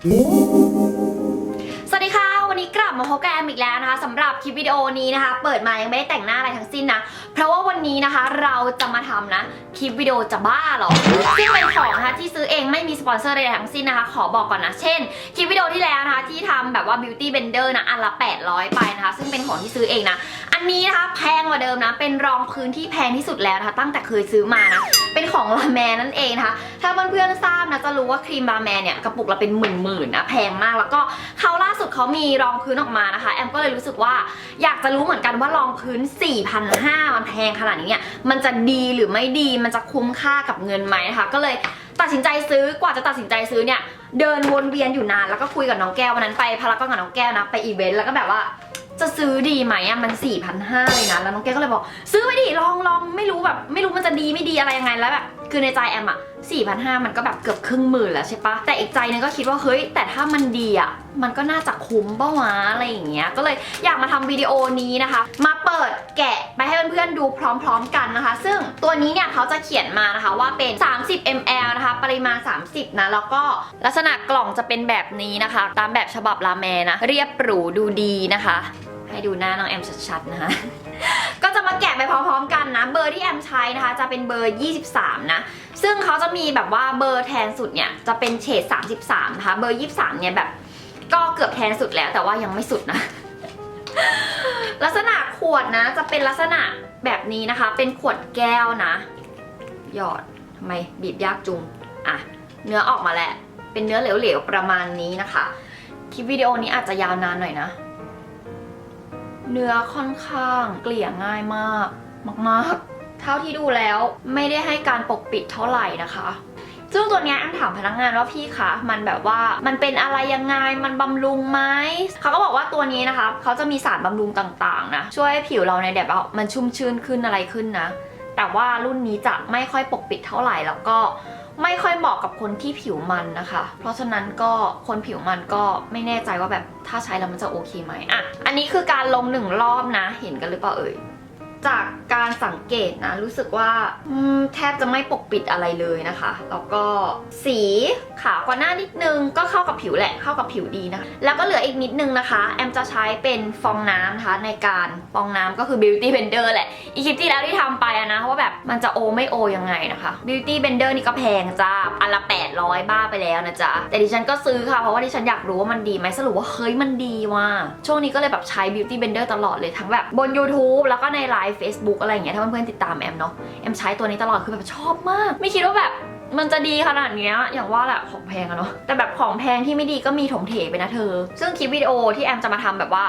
สวัสดีค่ะ วันนี้กลับมาพบกับแอมอีกแล้วนะคะสำหรับคลิปวิดีโอนี้นะคะ เปิดมายังไม่ได้แต่งหน้าอะไรทั้งสิ้นนะ เพราะว่าวันนี้นะคะเราจะมาทำนะคลิปวิดีโอจะบ้าเหรอซึ่งเป็นของนะคะที่ซื้อเองไม่มีสปอนเซอร์ใดๆทั้งสิ้นนะคะ ขอบอกก่อนนะ เช่นคลิปวิดีโอที่แล้วนะคะที่ทำแบบว่า beauty blender นะอันละ 800 ไปนะคะ ซึ่งเป็นของที่ซื้อเองนะ อันนี้นะคะแพงกว่าเดิมนะเป็นรองพื้นที่แพงที่สุดแล้วนะคะตั้งแต่เคยซื้อมานะ เป็นของลาแมนนั่นเองนะคะ ถ้าเพื่อนๆทราบนะจะรู้ว่าครีมลาแมนเนี่ยกระปุกละเป็นหมื่นๆนะแพงมากแล้วก็เขาล่าสุดเขามีรองพื้นออกมานะคะ แอมก็เลยรู้สึกว่าอยากจะรู้เหมือนกันว่ารองพื้น 4,500มันแพงขนาดนี้เนี่ยมันจะดีหรือไม่ดีมันจะคุ้มค่ากับเงินไหมนะคะ ก็เลยตัดสินใจซื้อกว่าจะตัดสินใจซื้อเนี่ย เดินวนเวียนอยู่นานแล้วก็คุยกับน้องแก้ววันนั้นไปพารากอนกับน้องแก้วนะไปอีเวนต์แล้วก็แบบว่าจะซื้อดีไหมอะมัน4,500เลยนะแล้วน้องแก้วก็เลยบอก ซื้อไปดิลองลองไม่รู้แบบ ไม่รู้มันจะดีไม่ดีอะไรยังไงแล้วแบบ คือในใจแอมอะ4,500มันก็แบบเกือบครึ่งหมื่นแล้วใช่ปะแต่อีกใจนึงก็คิดว่าเฮ้ย แต่ถ้ามันดีอะมันก็น่าจะคุ้มปะวะอะไรอย่างเงี้ย ก็เลยอยากมาทำวิดีโอนี้นะคะ มาเปิดแกะไปให้เพื่อนๆดูพร้อมๆกันนะคะ ซึ่งตัวนี้เนี่ยเขาจะเขียนมานะคะว่าเป็น 30 ml นะคะ ปริมาณ 30 นะ แล้วก็ลักษณะกล่องจะเป็นแบบนี้นะคะ ตามแบบฉบับลาแมนะ เรียบหรูดูดีนะคะ ให้ดูหน้าน้องแอมชัดๆนะคะ ก็จะมาแกะไปพร้อมๆกันนะ เบอร์ที่แอมใช้นะคะ จะเป็นเบอร์ 23 นะ ซึ่งเขาจะมีแบบว่าเบอร์แทนสุดเนี่ย จะเป็นเฉด 33 นะคะ เบอร์ 23 เนี่ยแบบ ก็เกือบแทนสุดแล้วแต่ว่ายังไม่สุดนะ ลักษณะขวดนะ จะเป็นลักษณะแบบนี้นะคะ เป็นขวดแก้วนะ หยอดทำไมบีบยากจุงอะ เนื้อออกมาแล้ว เป็นเนื้อเหลวๆประมาณนี้นะคะ คลิปวิดีโอนี้อาจจะยาวนานหน่อยนะ เนื้อค่อนข้างเกลี่ยง่ายมากมากๆ เท่าที่ดูแล้วไม่ได้ให้การปกปิดเท่าไหร่นะคะซึ่งตัวเนี้ยแอมถามพนักงานว่าพี่คะมันแบบว่ามันเป็นอะไรยังไงมันบำรุงไหมเขาก็บอกว่าตัวนี้นะคะเขาจะมีสารบำรุงต่างๆนะช่วยให้ผิวเราในแบบว่ามันชุ่มชื้นขึ้นอะไรขึ้นนะ แต่ว่ารุ่นนี้จะไม่ค่อยปกปิดเท่าไหร่แล้วก็ ไม่ค่อยเหมาะกับคนที่ผิวมันนะคะ เพราะฉะนั้นก็คนผิวมันก็ไม่แน่ใจว่าแบบถ้าใช้แล้วมันจะโอเคไหมอะ อันนี้คือการลงหนึ่งรอบนะ เห็นกันหรือเปล่าเอ่ย จากการสังเกตนะ รู้สึกว่าแทบจะไม่ปกปิดอะไรเลยนะคะ แล้วก็สีขาวกว่าหน้านิดนึงก็เข้ากับผิวแหละเข้ากับผิวดีนะ แล้วก็เหลืออีกนิดนึงนะคะ แอมจะใช้เป็นฟองน้ำนะคะ ในการฟองน้ำก็คือ beauty blender แหละ อีคลิปที่แล้วที่ทำไปอะนะว่าแบบมันจะโอไม่โอยังไงนะคะ beauty blender นี่ก็แพงจ้าอันละ 800 บ้าไปแล้วนะจ๊ะ แต่ดิฉันก็ซื้อค่ะ เพราะว่าดิฉันอยากรู้ว่ามันดีไหมสรุปว่าเฮ้ยมันดีว่ะช่วงนี้ก็เลยแบบใช้ beauty blender ตลอดเลยทั้งแบบบน YouTube แล้วก็ในไลฟ์ Facebook อะไรอย่างเงี้ยถ้าเพื่อนๆติดตามแอมเนาะแอมใช้ตัวนี้ตลอดคือแบบชอบมาก ไม่คิดว่าแบบมันจะดีขนาดเนี้ยอย่างว่าแหละของแพงอะเนาะแต่แบบของแพงที่ไม่ดีก็มีถมเถไปนะเธอ ซึ่งคลิปวิดีโอที่แอมจะมาทำแบบว่า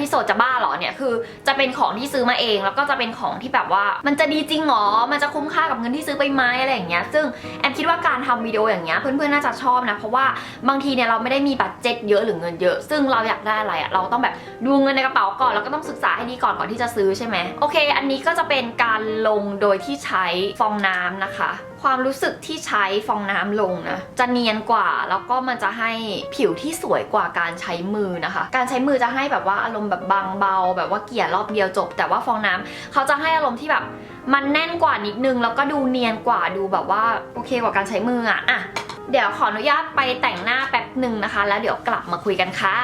พิโซดจะบ้าเหรอเนี่ยคือจะเป็นของที่ซื้อมาเอง แล้วก็จะเป็นของที่แบบว่า มันจะดีจริงเหรอ มันจะคุ้มค่ากับเงินที่ซื้อไปไหมอะไรอย่างเงี้ย ซึ่งแอมคิดว่าการทำวิดีโออย่างเงี้ยเพื่อนๆน่าจะชอบนะ เพราะว่าบางทีเนี่ยเราไม่ได้มีบัตเจ็ตเยอะหรือเงินเยอะ ซึ่งเราอยากได้อะไรอะเราต้องแบบดูเงินในกระเป๋าก่อนแล้วก็ต้องศึกษาให้ดีก่อนก่อนที่จะซื้อใช่ไหมโอเค อันนี้ก็จะเป็นการลงโดยที่ใช้ฟองน้ำนะคะ ความรู้สึกที่ใช้ฟองน้ำลงนะจะเนียนกว่าแล้วก็มันจะให้ผิวที่สวยกว่าการใช้มือนะคะ การใช้มือจะให้แบบว่าอารมณ์แบบบางเบา แบบว่าเกลี่ยรอบเดียวจบ แต่ว่าฟองน้ำเขาจะให้อารมณ์ที่แบบมันแน่นกว่านิดนึง แล้วก็ดูเนียนกว่าดูแบบว่าโอเคกว่าการใช้มืออะอะเดี๋ยวขออนุญาตไปแต่งหน้าแป๊บหนึ่งนะคะ แล้วเดี๋ยวกลับมาคุยกันค่ะ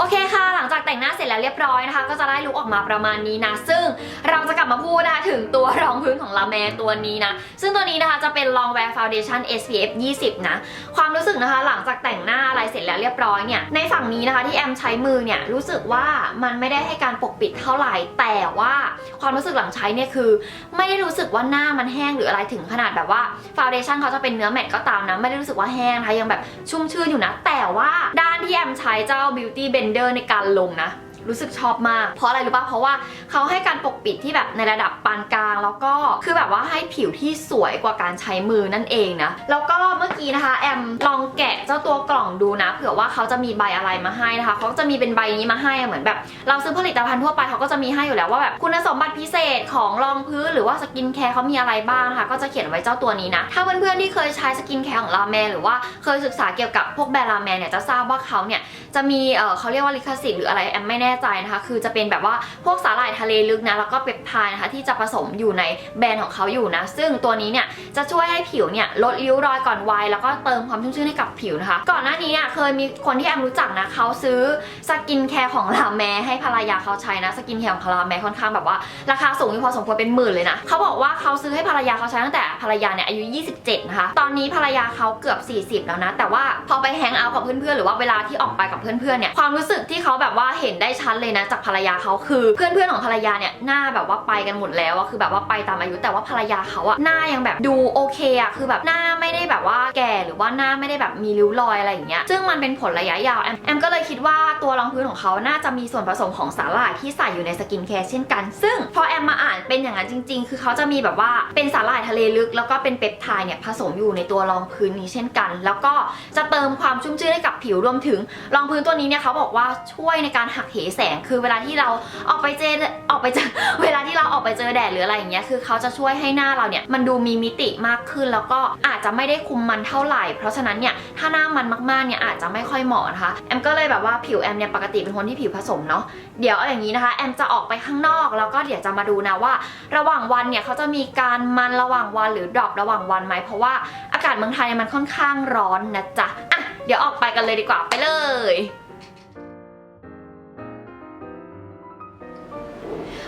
โอเคค่ะ หลังจากแต่งหน้าเสร็จแล้วเรียบร้อยนะคะ ก็จะได้ลุกออกมาประมาณนี้นะ ซึ่งเราจะกลับมาพูดนะคะถึงตัวรองพื้นของลาแมตัวนี้นะ ซึ่งตัวนี้นะคะจะเป็น Long Wear Foundation SPF 20 นะ ความรู้สึกนะคะหลังจากแต่งหน้าอะไรเสร็จแล้วเรียบร้อยเนี่ย ในฝั่งนี้นะคะที่แอมใช้มือเนี่ยรู้สึกว่ามันไม่ได้ให้การปกปิดเท่าไหร่ แต่ว่าความรู้สึกหลังใช้เนี่ยคือ ไม่ได้รู้สึกว่าหน้ามันแห้งหรืออะไรถึงขนาดแบบว่าฟาวเดชั่นเขาจะเป็นเนื้อแมตต์ก็ตามนะ ไม่ได้รู้สึกว่าแห้งนะคะยังแบบชุ่มชื่นอยู่นะ แต่ว่าด้านที่แอมใช้เจ้า Beauty เดินในการลงนะ รู้สึกชอบมาก เพราะอะไรรู้ป่ะเพราะว่าเขาให้การปกปิดที่แบบในระดับปานกลาง แล้วก็คือแบบว่าให้ผิวที่สวยกว่าการใช้มือนั่นเองนะแล้วก็เมื่อกี้นะคะแอมลองแกะเจ้าตัวกล่องดูนะเผื่อว่าเขาจะมีใบอะไรมาให้นะคะเขาจะมีเป็นใบนี้มาให้เหมือนแบบ เราซื้อผลิตภัณฑ์ทั่วไปเขาก็จะมีให้อยู่แล้วว่าแบบคุณสมบัติพิเศษของรองพื้นหรือว่าสกินแคร์เขามีอะไรบ้างนะคะก็จะเขียนไว้เจ้าตัวนี้นะถ้าเพื่อนๆที่เคยใช้สกินแคร์ของลาแมนหรือว่าเคยศึกษาเกี่ยวกับพวกแบรนด์ลาแมนเนี่ยจะทราบว่าเขาเนี่ยจะมีเออเขาเรียกว่าลิขสิทธิ์หรืออะไรแอมไม่แน่ใจนะคะ คือจะเป็นแบบว่าพวกสาหร่ายทะเลลึกนะ แล้วก็เปปไทด์นะคะที่จะผสมอยู่ในแบรนด์ของเขาอยู่นะ ซึ่งตัวนี้เนี่ยจะช่วยให้ผิวเนี่ยลดริ้วรอยก่อนวัยแล้วก็เติมความชุ่มชื่นให้กับผิวนะคะ ก่อนหน้านี้เนี่ยเคยมีคนที่แอมรู้จักนะเขาซื้อสกินแคร์ของลาแมให้ภรรยาเขาใช้นะ สกินแคร์ของลาแมค่อนข้างแบบว่าราคาสูงอยู่พอสมควรเป็นหมื่นเลยนะเขาบอกว่าเขาซื้อให้ภรรยาเขาใช้ตั้งแต่ภรรยาเนี่ยอายุ 27 นะคะ ตอนนี้ภรรยาเขาเกือบ 40 แล้วนะ แต่ว่าพอไปแฮงเอาท์กับเพื่อนๆ หรือว่าเวลาที่ออกไปกับเพื่อนๆ เนี่ย ความรู้สึกที่เขาแบบว่าเห็นได้ชัดเลยนะจากภรรยาเขาคือ เพื่อนๆของภรรยาเนี่ยหน้าแบบว่าไปกันหมดแล้วอะคือแบบว่าไปตามอายุแต่ว่าภรรยาเขาอะหน้ายังแบบดูโอเคอะคือแบบหน้าไม่ได้แบบว่าแก่หรือว่าหน้าไม่ได้แบบมีริ้วรอยอะไรอย่างเงี้ยซึ่งมันเป็นผลระยะยาวแอมแอมก็เลยคิดว่าตัวรองพื้นของเขาน่าจะมีส่วนผสมของสาหร่ายที่ใส่อยู่ในสกินแคร์เช่นกัน ซึ่งพอแอมมาอ่านเป็นอย่างนั้นจริง ๆ คือเขาจะมีแบบว่าเป็นสาหร่ายทะเลลึก แล้วก็เป็นเปปไทด์เนี่ยผสมอยู่ในตัวรองพื้นนี้เช่นกัน แล้วก็จะเติมความชุ่มชื่นให้กับ ผิวรวมถึงรองพื้นตัวนี้เนี่ยเขาบอกว่าช่วยในการหักเหแสง คือเวลาที่เราออกไปเจอออกไปเจอเวลาที่เราออกไปเจอแดดหรืออะไรอย่างเงี้ยคือเขาจะช่วยให้หน้าเราเนี่ยมันดูมีมิติมากขึ้น แล้วก็อาจจะไม่ได้คุมมันเท่าไหร่ เพราะฉะนั้นเนี่ยถ้าหน้ามันมากๆเนี่ยอาจจะไม่ค่อยเหมาะนะคะแอมก็เลยแบบว่าผิวแอมเนี่ยปกติเป็นคนที่ผิวผสมเนาะเดี๋ยวเอาอย่างนี้นะคะแอมจะออกไปข้างนอกแล้วก็เดี๋ยวจะมาดูนะว่า ระหว่างวันเนี่ยเขาจะมีการมันระหว่างวันหรือดรอประหว่างวันไหมเพราะว่าอากาศเมืองไทยเนี่ยมันค่อนข้างร้อนนะจ๊ะอะ เดี๋ยวออกไปกันเลยดีกว่าไปเลย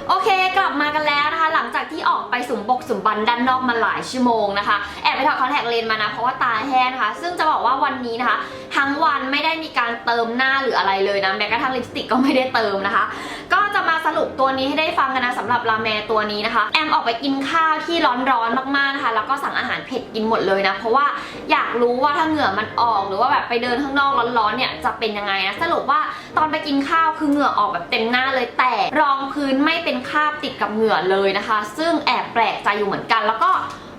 โอเคกลับมากันแล้วนะคะ หลังจากที่ออกไปสุมบกสุมบันด้านนอกมาหลายชั่วโมงนะคะ แอบไปถอดคอนแทคเลนส์มานะ เพราะว่าตาแห้งนะคะ ซึ่งจะบอกว่าวันนี้นะคะ ทั้งวันไม่ได้มีการเติมหน้าหรืออะไรเลยนะแม้กระทั่งลิปสติกก็ไม่ได้เติมนะคะ ก็ จะมาสรุปตัวนี้ให้ได้ฟังกันนะสำหรับราเมตัวนี้นะคะ แอมออกไปกินข้าวที่ร้อนๆมากๆนะคะ แล้วก็สั่งอาหารเผ็ดกินหมดเลยนะ เพราะว่าอยากรู้ว่าถ้าเหงื่อมันออกหรือว่าแบบไปเดินข้างนอกร้อนๆเนี่ยจะเป็นยังไงนะสรุปว่าตอนไปกินข้าวคือเหงื่อออกแบบเต็มหน้าเลยแต่รองพื้นไม่เป็นคราบติดกับเหงื่อเลยนะคะ ซึ่งแอบแปลกใจอยู่เหมือนกันแล้วก็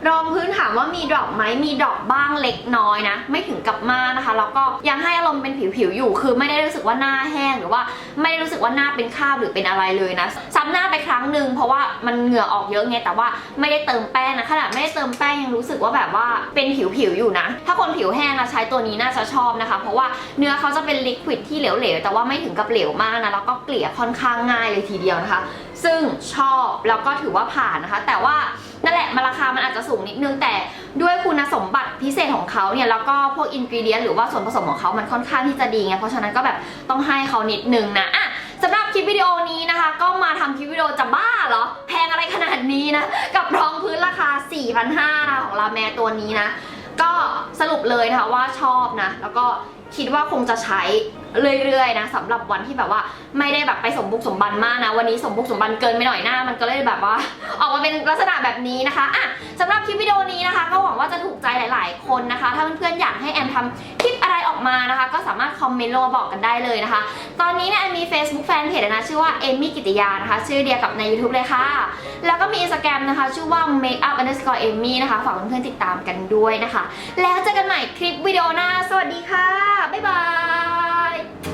รองพื้นถามว่ามีดรอปไหมมีดรอปบ้างเล็กน้อยนะ ไม่ถึงกับมากนะคะ แล้วก็ยังให้อารมณ์เป็นผิวๆอยู่ คือไม่ได้รู้สึกว่าหน้าแห้งหรือว่าไม่ได้รู้สึกว่าหน้าเป็นคราบหรือเป็นอะไรเลยนะซ้ำหน้าไปครั้งหนึ่งเพราะว่ามันเหงื่อออกเยอะไงแต่ว่าไม่ได้เติมแป้งนะขนาดไม่ได้เติมแป้งยังรู้สึกว่าแบบว่าเป็นผิวๆอยู่นะ ถ้าคนผิวแห้งอะใช้ตัวนี้น่าจะชอบนะคะ เพราะว่าเนื้อเขาจะเป็นลิควิดที่เหลวๆแต่ว่าไม่ถึงกับเหลวมากนะแล้วก็เกลี่ยค่อนข้างง่ายเลยทีเดียวนะคะ ซึ่งชอบแล้วก็ถือว่าผ่านนะคะ แต่ว่า นั่นแหละมันราคามันอาจจะสูงนิดนึงแต่ด้วยคุณสมบัติพิเศษของเขาเนี่ยแล้วก็พวกอินกรีเดียนหรือว่าส่วนผสมของเขามันค่อนข้างที่จะดีไงเพราะฉะนั้นก็แบบต้องให้เขานิดนึงนะอะสำหรับคลิปวิดีโอนี้นะคะ ก็มาทำคลิปวิดีโอจะบ้าเหรอ แพงอะไรขนาดนี้นะ กับรองพื้นราคา 4,500นะของลาแมตัวนี้นะ ก็สรุปเลยนะคะว่าชอบนะ แล้วก็คิดว่าคงจะใช้ เรื่อยๆนะสำหรับวันที่แบบว่าไม่ได้แบบไปสมบุกสมบันมากนะ วันนี้สมบุกสมบันเกินไปหน่อยหน้า มันก็เลยแบบว่า ออกมาเป็นลักษณะแบบนี้นะคะอะสำหรับคลิปวิดีโอนี้นะคะ ก็หวังว่าจะถูกใจหลาย ๆ คนนะคะ ถ้าเพื่อนๆอยากให้แอมทำคลิปอะไรออกมานะคะ ก็สามารถคอมเมนต์ลงมาบอกกันได้เลยนะคะ ตอนนี้เนี่ยแอมมี Facebook Fanpage นะชื่อว่าเอมมี่กิติยานะคะ ชื่อเดียวกับใน YouTube เลยค่ะ แล้วก็มี Instagram นะคะ ชื่อว่า makeup underscore amy นะคะฝากเพื่อนๆติดตามกันด้วยนะคะ แล้วเจอกันใหม่คลิปวิดีโอหน้าสวัสดีค่ะบ๊ายบาย い